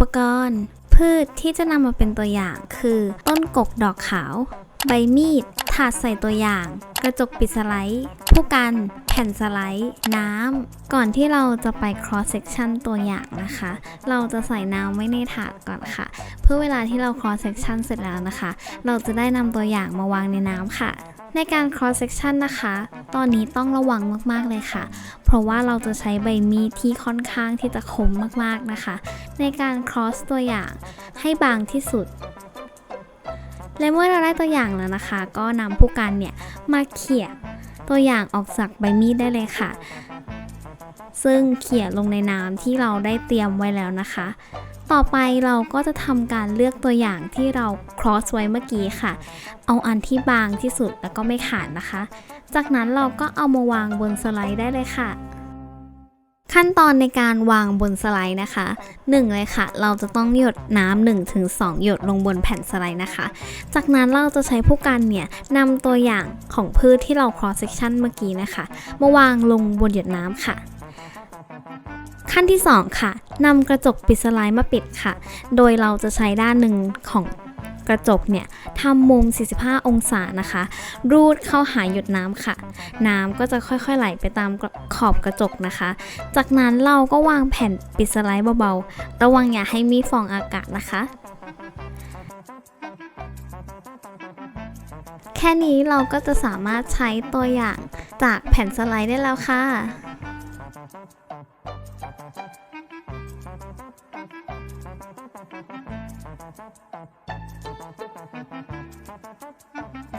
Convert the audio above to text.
ปกรณ์ พืชที่จะนำมาเป็นตัวอย่างคือ ต้นกกดอกขาว ใบมีด ถาดใส่ตัวอย่าง กระจกปิดสไลด์ ผู้กัน แผ่นสไลด์ น้ำ ก่อนที่เราจะไป cross section ตัวอย่างนะคะ เราจะใส่น้ำไว้ในถาดก่อนค่ะ เพื่อเวลาที่เรา cross section เสร็จแล้วนะคะ เราจะได้นำตัวอย่างมาวางในน้ำค่ะ ในการ cross section นะคะ ตอนนี้ต้องระวังมากๆเลยค่ะ เพราะว่าเราจะใช้ใบมีดที่ค่อนข้างที่จะคมมากๆนะคะ ในการ cross ตัวอย่างให้บางที่สุด และเมื่อเราได้ตัวอย่างแล้วนะคะ ก็นำผู้กันเนี่ยมาเขี่ยตัวอย่างออกจากใบมีดได้เลยค่ะ ซึ่งเขี่ยลงในน้ำที่เราได้เตรียมไว้แล้วนะคะ ต่อไปเราก็จะทำการเลือกตัวอย่างที่เรา cross ไว้เมื่อกี้ค่ะ เอาอันที่บางที่สุดแล้วก็ไม่ขาดนะคะ จากนั้นเราก็เอามาวางบนสไลด์ได้เลยค่ะ ขั้นตอนในการวางบนสไลด์นะคะ 1 เลยค่ะ เราจะต้องหยดน้ำ1ถึง2หยดลงบนแผ่นสไลด์นะคะ จากนั้นเราจะใช้ผู้กันเนี่ยนำตัวอย่างของพืชที่เรา cross section เมื่อกี้นะคะ มาวางลงบนหยดน้ำค่ะขั้นที่ 2 ค่ะ นำกระจกปิดสไลด์มาปิดค่ะ โดยเราจะใช้ด้านหนึ่งของกระจกเนี่ยทำมุม 45 องศานะคะ รูดเข้าหาหยดน้ำค่ะ น้ำก็จะค่อยๆ ไหลไปตามขอบกระจกนะคะ จากนั้นเราก็วางแผ่นปิดสไลด์เบาๆ ระวังอย่าให้มีฟองอากาศนะคะ แค่นี้เราก็จะสามารถใช้ตัวอย่างจากแผ่นสไลด์ได้แล้วค่ะ Thank you.